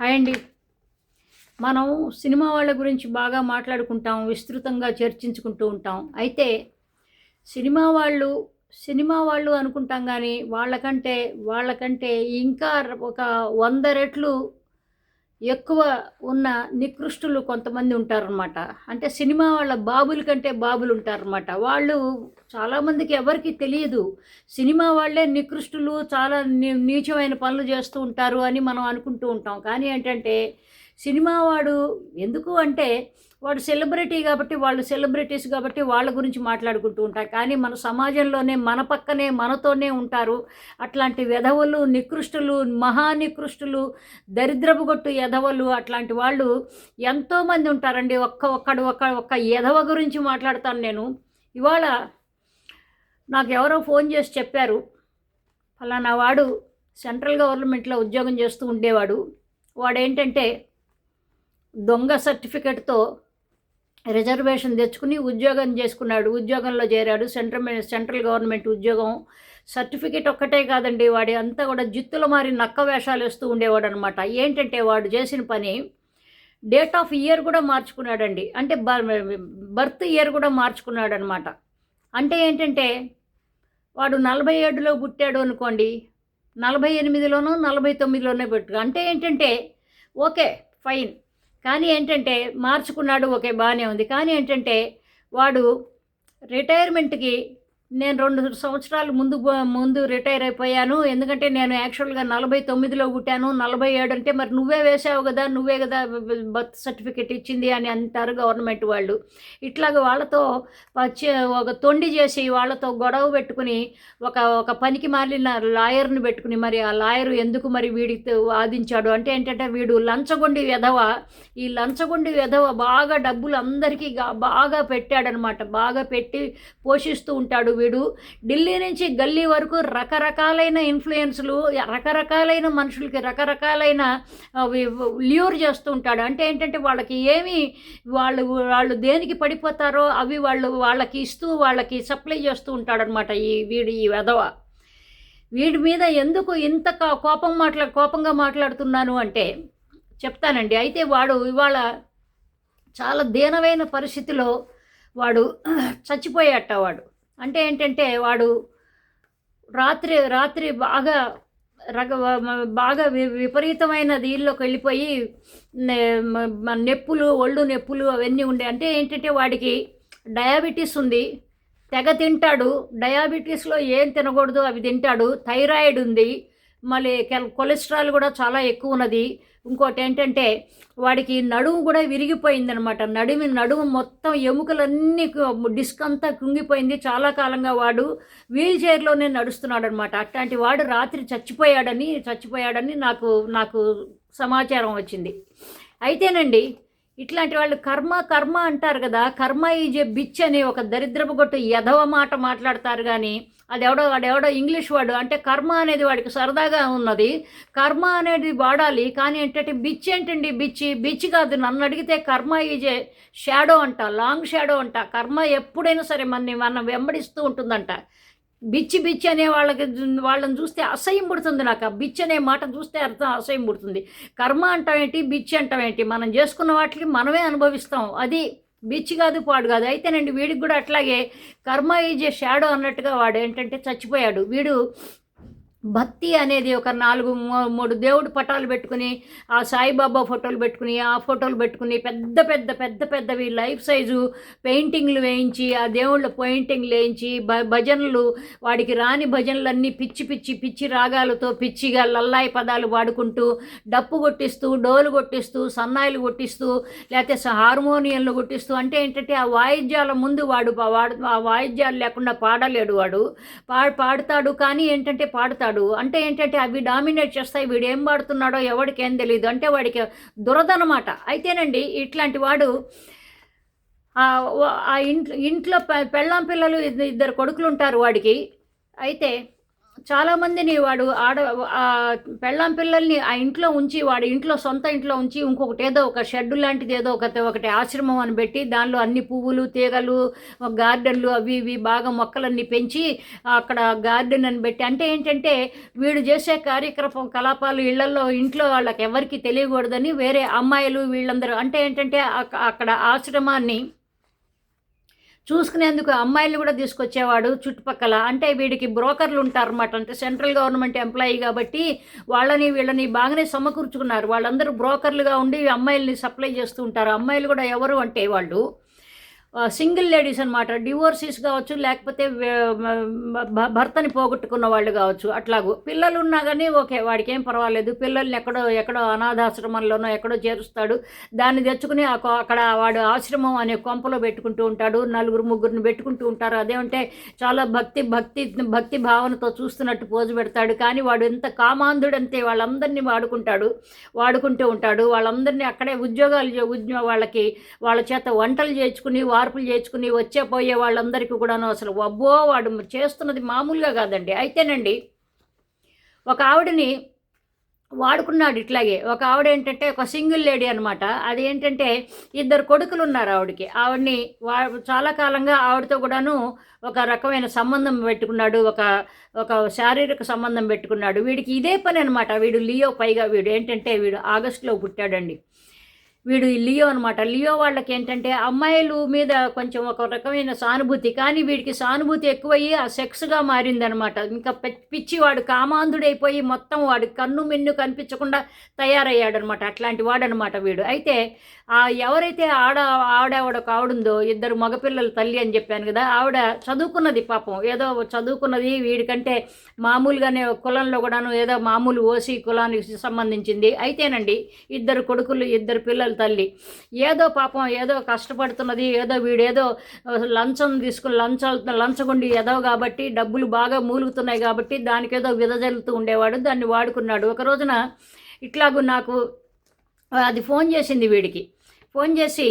Hi అండి. మనం cinema వాళ్ళ గురించి బాగా మాట్లాడుకుంటాం విస్తృతంగా చర్చించుకుంటూ ఉంటాం. అయితే సినిమా వాళ్ళు సినిమా వాళ్ళు అనుకుంటాం కానీ వాళ్ళకంటే వాళ్ళకంటే ఇంకా ఒక వంద రెట్లు ఎక్కువ ఉన్న నికృష్టులు కొంతమంది ఉంటారనమాట అంటే సినిమా వాళ్ళ బాబుల కంటే బాబులు ఉంటారనమాట వాళ్ళు చాలామందికి ఎవరికి తెలియదు. సినిమా వాళ్ళే నికృష్టులు చాలా నీ నీచమైన పనులు చేస్తూ ఉంటారు అని మనం అనుకుంటూ ఉంటాం. కానీ ఏంటంటే సినిమా వాడు ఎందుకు అంటే వాడు సెలబ్రిటీ కాబట్టి వాళ్ళు సెలబ్రిటీస్ కాబట్టి వాళ్ళ గురించి మాట్లాడుకుంటూ ఉంటారు. కానీ మన సమాజంలోనే మన పక్కనే మనతోనే ఉంటారు. అట్లాంటి వెధవలు నికృష్టులు మహానికృష్టులు దరిద్రపు గొట్టు ఎధవలు అట్లాంటి వాళ్ళు ఎంతోమంది ఉంటారండి. ఒక్క ఒక్కడు ఒక్క ఒక్క ఎధవ గురించి మాట్లాడతాను నేను. ఇవాళ నాకు ఎవరో ఫోన్ చేసి చెప్పారు. ఫలానా వాడు సెంట్రల్ గవర్నమెంట్లో ఉద్యోగం చేస్తూ ఉండేవాడు. వాడేంటంటే దొంగ సర్టిఫికెట్తో రిజర్వేషన్ తెచ్చుకుని ఉద్యోగం చేసుకున్నాడు. ఉద్యోగంలో చేరాడు. సెంట్రల్ సెంట్రల్ గవర్నమెంట్ ఉద్యోగం. సర్టిఫికేట్ ఒక్కటే కాదండి వాడి అంతా కూడా జిత్తుల మారి నక్క వేషాలు వేస్తూ ఉండేవాడు అనమాట ఏంటంటే వాడు చేసిన పని డేట్ ఆఫ్ ఇయర్ కూడా మార్చుకున్నాడండి. అంటే బర్త్ ఇయర్ కూడా మార్చుకున్నాడు అనమాట అంటే ఏంటంటే వాడు నలభై ఏడులో పుట్టాడు అనుకోండి నలభై ఎనిమిదిలోనూ నలభై తొమ్మిదిలోనే పెట్టు అంటే ఏంటంటే ఓకే ఫైన్. కానీ ఏంటంటే మార్చుకున్నాడు ఓకే బాగానే ఉంది. కానీ ఏంటంటే వాడు రిటైర్మెంట్కి నేను రెండు సంవత్సరాలు ముందు ముందు రిటైర్ అయిపోయాను. ఎందుకంటే నేను యాక్చువల్గా నలభై తొమ్మిదిలో పుట్టాను. నలభై ఏడు అంటే మరి నువ్వే వేసావు కదా నువ్వే కదా బర్త్ సర్టిఫికేట్ ఇచ్చింది అని అంటారు గవర్నమెంట్ వాళ్ళు. ఇట్లాగ వాళ్ళతో ఒక తొండి చేసి వాళ్ళతో గొడవ పెట్టుకుని ఒక ఒక పనికి మారిన లాయర్ని పెట్టుకుని మరి ఆ లాయర్ ఎందుకు మరి వీడికి వాదించాడు అంటే ఏంటంటే వీడు లంచగొండి వెధవ. ఈ లంచగొండి వెధవ బాగా డబ్బులు అందరికీ బాగా పెట్టాడనమాట. బాగా పెట్టి పోషిస్తూ ఉంటాడు వీడు ఢిల్లీ నుంచి గల్లీ వరకు రకరకాలైన ఇన్ఫ్లుయెన్స్లు రకరకాలైన మనుషులకి రకరకాలైన ల్యూర్ చేస్తూ ఉంటాడు. అంటే ఏంటంటే వాళ్ళకి ఏమి వాళ్ళు వాళ్ళు దేనికి పడిపోతారో అవి వాళ్ళు వాళ్ళకి ఇస్తూ వాళ్ళకి సప్లై చేస్తూ ఉంటాడనమాట ఈ వీడి ఈ వెధవ. వీడి మీద ఎందుకు ఇంత కోపం మాట్లా కోపంగా మాట్లాడుతున్నాను అంటే చెప్తానండి. అయితే వాడు ఇవాళ చాలా దీనమైన పరిస్థితిలో వాడు చచ్చిపోయేట వాడు. అంటే ఏంటంటే వాడు రాత్రి రాత్రి బాగా రగ బాగా విపరీతమైన దీనిలోకి వెళ్ళిపోయి నొప్పులు ఒళ్ళు నొప్పులు అవన్నీ ఉండే. అంటే ఏంటంటే వాడికి డయాబెటీస్ ఉంది. తెగ తింటాడు. డయాబెటీస్లో ఏం తినకూడదు అవి తింటాడు. థైరాయిడ్ ఉంది. మళ్ళీ కొలెస్ట్రాల్ కూడా చాలా ఎక్కువ ఉన్నది. ఇంకోటి ఏంటంటే వాడికి నడుము కూడా విరిగిపోయిందనమాట. నడుము నడుము మొత్తం ఎముకలన్నీ డిస్క్ అంతా కుంగిపోయింది. చాలా కాలంగా వాడు వీల్ చైర్లోనే నడుస్తున్నాడు అనమాట అట్లాంటి వాడు రాత్రి చచ్చిపోయాడని చచ్చిపోయాడని నాకు నాకు సమాచారం వచ్చింది. అయితేనండి ఇట్లాంటి వాళ్ళు కర్మ కర్మ అంటారు కదా. కర్మ ఈజ్ ఏ బిచ్ అని ఒక దరిద్రపు గొట్టు. ఎదవ మాట మాట్లాడతారు కానీ అది ఎవడో వాడెవడో ఇంగ్లీష్ వాడు అంటే కర్మ అనేది వాడికి సరదాగా ఉన్నది. కర్మ అనేది వాడాలి. కానీ ఏంటంటే బిచ్ ఏంటండి బిచ్చి. బిచ్ కాదు నన్ను అడిగితే కర్మ ఈజే షాడో అంట లాంగ్ షాడో అంట. కర్మ ఎప్పుడైనా సరే మన మనం వెంబడిస్తూ ఉంటుందంట. బిచ్చి బిచ్చి అనే వాళ్ళకి వాళ్ళని చూస్తే అసహ్యం పుడుతుంది నాకు. ఆ బిచ్ అనే మాట చూస్తే అర్థం అసహ్యం పుడుతుంది. కర్మ అంటాం ఏంటి బిచ్చి అంటాం ఏంటి మనం చేసుకున్న వాటికి మనమే అనుభవిస్తాం. అది బిచ్చి కాదు పాడు కాదు. అయితేనండి వీడికి కూడా అట్లాగే కర్మ ఈజ్ షాడో అన్నట్టుగా వాడు ఏంటంటే చచ్చిపోయాడు. వీడు భక్తి అనేది ఒక నాలుగు మూడు దేవుడు పటాలు పెట్టుకుని ఆ సాయిబాబా ఫోటోలు పెట్టుకుని ఆ ఫోటోలు పెట్టుకుని పెద్ద పెద్ద పెద్ద పెద్దవి లైఫ్ సైజు పెయింటింగ్లు వేయించి ఆ దేవుళ్ళ పెయింటింగ్లు వేయించి భజనలు వాడికి రాని భజనలన్నీ పిచ్చి పిచ్చి పిచ్చి రాగాలతో పిచ్చిగా లల్లాయి పదాలు వాడుకుంటూ డప్పు కొట్టిస్తూ డోలు కొట్టిస్తూ సన్నాయిలు కొట్టిస్తూ లేకపోతే హార్మోనియంలు కొట్టిస్తూ అంటే ఏంటంటే ఆ వాయిద్యాల ముందు వాడు వాడు ఆ వాయిద్యాలు లేకుండా పాడలేడు వాడు. పా పాడుతాడు కానీ ఏంటంటే పాడుతాడు. పాడతాడు అంటే ఏంటంటే అవి డామినేట్ చేస్తాయి. వీడు ఏం వాడుతున్నాడో ఎవడికేం ఏం తెలియదు అంటే వాడికి దురదనమాట అయితేనండి ఇట్లాంటి వాడు ఆ ఇంట్లో ఇంట్లో పెళ్ళాం పిల్లలు ఇద్దరు కొడుకులు ఉంటారు వాడికి. అయితే చాలామందిని వాడు ఆడ పెళ్ళాం పిల్లల్ని ఆ ఇంట్లో ఉంచి వాడి ఇంట్లో సొంత ఇంట్లో ఉంచి ఇంకొకటి ఏదో ఒక షెడ్ లాంటిది ఏదో ఒక ఒకటి ఆశ్రమం అని పెట్టి దానిలో అన్ని పువ్వులు తీగలు గార్డెన్లు అవి ఇవి బాగా మొక్కలన్నీ పెంచి అక్కడ గార్డెన్ అని పెట్టి అంటే ఏంటంటే వీడు చేసే కార్యక్రమం కలాపాలు ఇళ్ళలో ఇంట్లో వాళ్ళకి ఎవరికి తెలియకూడదని వేరే అమ్మాయిలు వీళ్ళందరూ అంటే ఏంటంటే అక్క- అక్కడ ఆశ్రమాన్ని చూసుకునేందుకు అమ్మాయిలు కూడా తీసుకొచ్చేవాడు చుట్టుపక్కల. అంటే వీడికి బ్రోకర్లు ఉంటారన్నమాట. అంటే సెంట్రల్ గవర్నమెంట్ ఎంప్లాయీ కాబట్టి వాళ్ళని వీళ్ళని బాగానే సమకూర్చుకున్నారు. వాళ్ళందరూ బ్రోకర్లుగా ఉండి అమ్మాయిల్ని సప్లై చేస్తూ ఉంటారు. అమ్మాయిలు కూడా ఎవరు అంటే వాళ్ళు సింగిల్ లేడీస్ అనమాట డివోర్సీస్ కావచ్చు లేకపోతే భర్తని పోగొట్టుకున్న వాళ్ళు కావచ్చు అట్లాగూ. పిల్లలు ఉన్నా కానీ ఓకే వాడికి ఏం పర్వాలేదు. పిల్లల్ని ఎక్కడో ఎక్కడో అనాథాశ్రమంలోనో ఎక్కడో చేరుస్తాడు. దాన్ని తెచ్చుకుని అక్కడ వాడు ఆశ్రమం అనే కొంపలో పెట్టుకుంటూ ఉంటాడు. నలుగురు ముగ్గురిని పెట్టుకుంటూ ఉంటారు. అదేమంటే చాలా భక్తి భక్తి భక్తి భావనతో చూస్తున్నట్టు పోజు పెడతాడు. కానీ వాడు ఎంత కామాంధుడంతే వాళ్ళందరినీ వాడుకుంటాడు. వాడుకుంటూ ఉంటాడు. వాళ్ళందరినీ అక్కడే ఉద్యోగాలు వాళ్ళకి వాళ్ళ చేత వంటలు చేయించుకుని మార్పులు చేర్చుకుని వచ్చే పోయే వాళ్ళందరికీ కూడాను అసలు అబ్బో వాడు చేస్తున్నది మామూలుగా కాదండి. అయితేనండి ఒక ఆవిడని వాడుకున్నాడు ఇట్లాగే. ఒక ఆవిడ ఏంటంటే ఒక సింగిల్ లేడీ అనమాట అది ఏంటంటే ఇద్దరు కొడుకులు ఉన్నారు ఆవిడకి. ఆవిడని వా చాలా కాలంగా ఆవిడతో కూడాను ఒక రకమైన సంబంధం పెట్టుకున్నాడు. ఒక ఒక శారీరక సంబంధం పెట్టుకున్నాడు. వీడికి ఇదే పని అనమాట వీడు లియో పైగా వీడు ఏంటంటే వీడు ఆగస్టులో పుట్టాడండి. వీడు ఈ లియో అనమాట లియో వాళ్ళకి ఏంటంటే అమ్మాయిలు మీద కొంచెం ఒక రకమైన సానుభూతి కానీ వీడికి సానుభూతి ఎక్కువయ్యి ఆ సెక్స్గా మారిందనమాట ఇంకా పిచ్చి వాడు కామాంధుడైపోయి మొత్తం వాడు కన్ను మిన్ను కనిపించకుండా తయారయ్యాడనమాట అట్లాంటి వాడనమాట వీడు. అయితే ఆ ఎవరైతే ఆడ ఆవిడ కావడుందో ఇద్దరు మగపిల్లల తల్లి అని చెప్పాను కదా ఆవిడ చదువుకున్నది పాపం. ఏదో చదువుకున్నది వీడికంటే మామూలుగానే కులంలో కూడాను ఏదో మామూలు ఓసీ కులానికి సంబంధించింది. అయితేనండి ఇద్దరు కొడుకులు ఇద్దరు పిల్లలు తల్లి. ఏదో పాపం ఏదో కష్టపడుతున్నది ఏదో వీడేదో లంచం తీసుకుని లంచాలు లంచగుండి ఏదో కాబట్టి డబ్బులు బాగా మూలుగుతున్నాయి కాబట్టి దానికేదో విదజల్లుతూ ఉండేవాడు దాన్ని వాడుకున్నాడు. ఒక రోజున ఇట్లాగూ నాకు అది ఫోన్ చేసింది వీడికి. ఫోన్ చేసి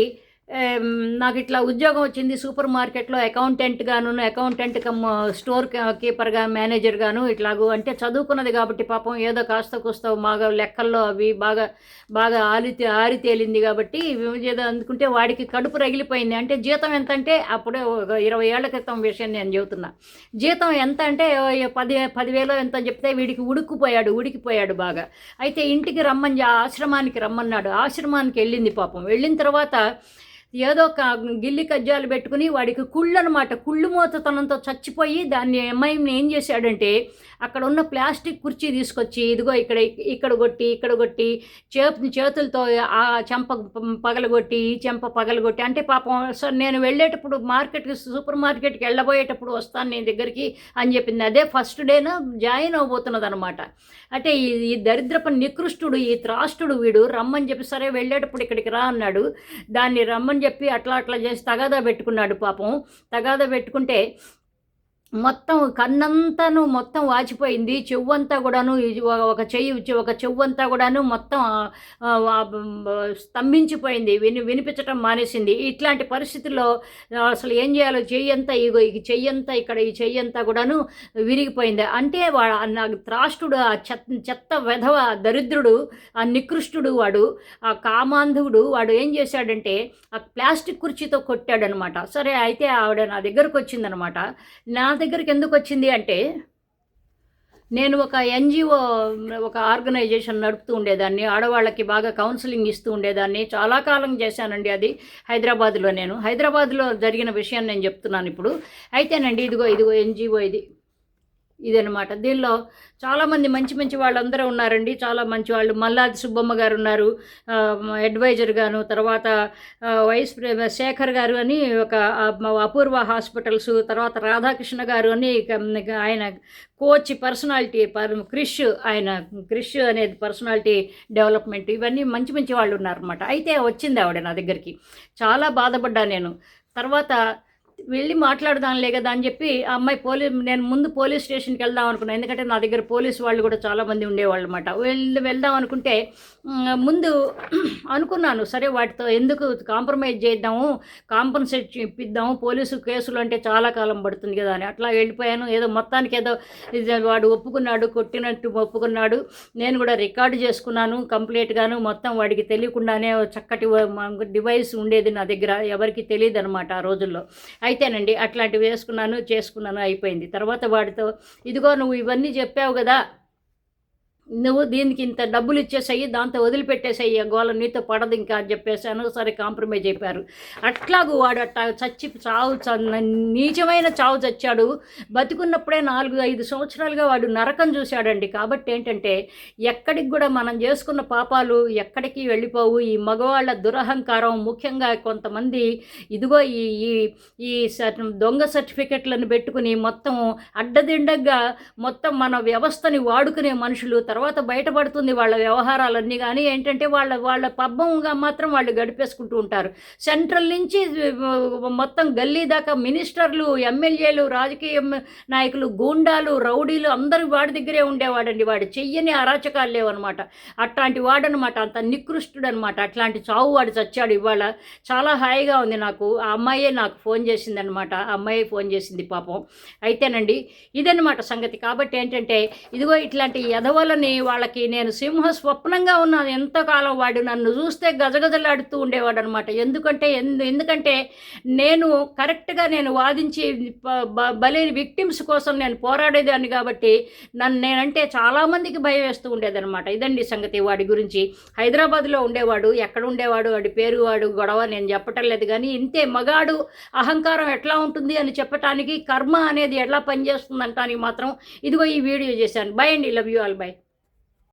నాకు ఇట్లా ఉద్యోగం వచ్చింది సూపర్ మార్కెట్లో అకౌంటెంట్ గాను అకౌంటెంట్ కమ్ స్టోర్ కీపర్గా మేనేజర్ గాను ఇట్లాగూ అంటే చదువుకున్నది కాబట్టి పాపం ఏదో కాస్త కూస్త బాగా లెక్కల్లో అవి బాగా బాగా ఆరి ఆరి తేలింది కాబట్టి ఏదో అందుకుంటే వాడికి కడుపు రగిలిపోయింది. అంటే జీతం ఎంత అంటే అప్పుడే ఒక ఇరవై ఏళ్ళ క్రితం విషయం నేను చెబుతున్నా. జీతం ఎంత అంటే పది పదివేలు ఎంత అని చెప్తే వీడికి ఉడుక్కుపోయాడు ఉడికిపోయాడు బాగా. అయితే ఇంటికి రమ్మని ఆ ఆశ్రమానికి రమ్మన్నాడు. ఆశ్రమానికి వెళ్ళింది పాపం. వెళ్ళిన తర్వాత ఏదో ఒక గిల్లి కజ్జాలు పెట్టుకుని వాడికి కుళ్ళు అనమాట కుళ్ళు మూతతనంతో చచ్చిపోయి దాన్ని అమ్మాయిని ఏం చేశాడంటే అక్కడ ఉన్న ప్లాస్టిక్ కుర్చీ తీసుకొచ్చి ఇదిగో ఇక్కడ ఇక్కడ కొట్టి ఇక్కడ కొట్టి చేపు చేతులతో ఆ చెంప పగలగొట్టి ఈ చెంప పగలగొట్టి అంటే పాపం సార్ నేను వెళ్ళేటప్పుడు మార్కెట్కి సూపర్ మార్కెట్కి వెళ్ళబోయేటప్పుడు వస్తాను నేను దగ్గరికి అని చెప్పింది. అదే ఫస్ట్ డేన జాయిన్ అవబోతున్నది అనమాట అంటే ఈ ఈ దరిద్రపు నికృష్టుడు ఈ త్రాష్టుడు వీడు రమ్మని చెప్పి సరే వెళ్ళేటప్పుడు ఇక్కడికి రా అన్నాడు. దాన్ని రమ్మని చెప్పి అట్లా అట్లా చేసి తగాదా పెట్టుకున్నాడు పాపం. తగాదా పెట్టుకుంటే మొత్తం కన్నంతాను మొత్తం వాచిపోయింది. చెవ్వంతా కూడాను ఒక- చెయ్యి ఒక చెవ్వంతా కూడాను మొత్తం స్తంభించిపోయింది. విని వినిపించటం మానేసింది. ఇట్లాంటి పరిస్థితుల్లో అసలు ఏం చేయాలో? చెయ్యంతా ఇగో ఈ చెయ్యంతా ఇక్కడ ఈ చెయ్యంతా కూడాను విరిగిపోయింది. అంటే వాడు నా త్రాష్టుడు ఆ చెత్త చెత్త వెధవ దరిద్రుడు ఆ నికృష్టుడు వాడు ఆ కామాంధవుడు వాడు ఏం చేశాడంటే ఆ ప్లాస్టిక్ కుర్చీతో కొట్టాడనమాట. సరే అయితే ఆవిడ నా దగ్గరకు వచ్చిందనమాట నా దగ్గరికి ఎందుకు వచ్చింది అంటే నేను ఒక ఎన్జిఓ ఒక ఆర్గనైజేషన్ నడుపుతూ ఉండేదాన్ని. ఆడవాళ్ళకి బాగా కౌన్సిలింగ్ ఇస్తూ ఉండేదాన్ని. చాలా కాలం చేశానండి అది హైదరాబాద్లో నేను. హైదరాబాద్లో జరిగిన విషయం నేను చెప్తున్నాను ఇప్పుడు. అయితేనండి ఇదిగో ఇదిగో ఎన్జిఓ ఇది. ఇదనమాట దీనిలో చాలామంది మంచి మంచి వాళ్ళందరూ ఉన్నారండి. చాలా మంచి వాళ్ళు. మల్లాది సుబ్బమ్మ గారు ఉన్నారు. అడ్వైజర్ గాను తర్వాత వైస్ శేఖర్ గారు అని ఒక అపూర్వ హాస్పిటల్స్ తర్వాత రాధాకృష్ణ గారు అని ఆయన కోచ్ పర్సనాలిటీ పర్ క్రిష్ ఆయన క్రిష్ అనేది పర్సనాలిటీ డెవలప్మెంట్ ఇవన్నీ మంచి మంచి వాళ్ళు ఉన్నారన్నమాట. అయితే వచ్చింది ఆవిడ నా దగ్గరికి. చాలా బాధపడ్డా నేను. తర్వాత వెళ్ళి మాట్లాడదాంలే కదా అని చెప్పి ఆ అమ్మాయి పోలీస్ నేను ముందు పోలీస్ స్టేషన్కి వెళ్దాం అనుకున్నాను ఎందుకంటే నా దగ్గర పోలీస్ వాళ్ళు కూడా చాలామంది ఉండేవాళ్ళు అనమాట వెళ్ళి వెళ్దాం అనుకుంటే ముందు అనుకున్నాను. సరే వాటితో ఎందుకు కాంప్రమైజ్ చేద్దాము? కాంపన్సేట్ ఇప్పిద్దాము పోలీసు కేసులు అంటే చాలా కాలం పడుతుంది కదా అని. అట్లా వెళ్ళిపోయాను. ఏదో మొత్తానికి ఏదో వాడు ఒప్పుకున్నాడు కొట్టినట్టు ఒప్పుకున్నాడు. నేను కూడా రికార్డు చేసుకున్నాను కంప్లీట్గాను. మొత్తం వాడికి తెలియకుండానే చక్కటి డివైస్ ఉండేది నా దగ్గర. ఎవరికి తెలియదు అనమాట ఆ రోజుల్లో. అయితేనండి అట్లాంటివి వేసుకున్నాను చేసుకున్నాను అయిపోయింది. తర్వాత వాడితో ఇదిగో నువ్వు ఇవన్నీ చెప్పావు కదా నువ్వు దీనికి ఇంత డబ్బులు ఇచ్చేసేయి దాంతో వదిలిపెట్టేసేయి గోళ నీతో పడదు ఇంకా అని చెప్పేసాను సరే కాంప్రమైజ్ అయిపోయారు. అట్లాగూ వాడు అట్టా చచ్చి చావు చ- నీచమైన చావు చచ్చాడు. బతికున్నప్పుడే నాలుగు ఐదు సంవత్సరాలుగా వాడు నరకం చూశాడండి. కాబట్టి ఏంటంటే ఎక్కడికి కూడా మనం చేసుకున్న పాపాలు ఎక్కడికి వెళ్ళిపోవు. ఈ మగవాళ్ళ దురహంకారం ముఖ్యంగా కొంతమంది ఇదిగో ఈ ఈ ఈ దొంగ సర్టిఫికెట్లను పెట్టుకుని మొత్తం అడ్డదిండగా మొత్తం మన వ్యవస్థని వాడుకునే మనుషులు తర్వాత తర్వాత బయటపడుతుంది వాళ్ళ వ్యవహారాలన్నీ. కానీ ఏంటంటే వాళ్ళ వాళ్ళ పబ్బంగా మాత్రం వాళ్ళు గడిపేసుకుంటూ ఉంటారు. సెంట్రల్ నుంచి మొత్తం గల్లీ దాకా మినిస్టర్లు ఎమ్మెల్యేలు రాజకీయ నాయకులు గూండాలు రౌడీలు అందరూ వాడి దగ్గరే ఉండేవాడండి. వాడు చెయ్యని అరాచకాలు లేవన్నమాట. అట్లాంటి వాడనమాట అంత నికృష్టుడు అనమాట అట్లాంటి చావు వాడు చచ్చాడు ఇవాళ. చాలా హాయిగా ఉంది నాకు. ఆ అమ్మాయే నాకు ఫోన్ చేసింది అనమాట ఆ అమ్మాయి ఫోన్ చేసింది పాపం. అయితేనండి ఇదన్నమాట సంగతి. కాబట్టి ఏంటంటే ఇదిగో ఇట్లాంటి ఎదవలని వాళ్ళకి నేను సింహ స్వప్నంగా ఉన్నాను. ఎంతకాలం వాడు నన్ను చూస్తే గజగజలాడుతూ ఉండేవాడు అనమాట ఎందుకంటే ఎందు ఎందుకంటే నేను కరెక్ట్గా నేను వాదించి ప- బలైన విక్టిమ్స్ కోసం నేను పోరాడేదాన్ని కాబట్టి నన్ను నేనంటే చాలామందికి భయం వేస్తూ ఉండేదనమాట. ఇదండి సంగతి వాడి గురించి. హైదరాబాద్లో ఉండేవాడు ఎక్కడ ఉండేవాడు వాడి పేరు వాడు గొడవ నేను చెప్పటం లేదు కానీ ఇంతే మగాడు అహంకారం ఎట్లా ఉంటుంది అని చెప్పటానికి కర్మ అనేది ఎట్లా పనిచేస్తుంది అంటానికి మాత్రం ఇదిగో ఈ వీడియో చేశాను. బై అండి. Love you all. బై.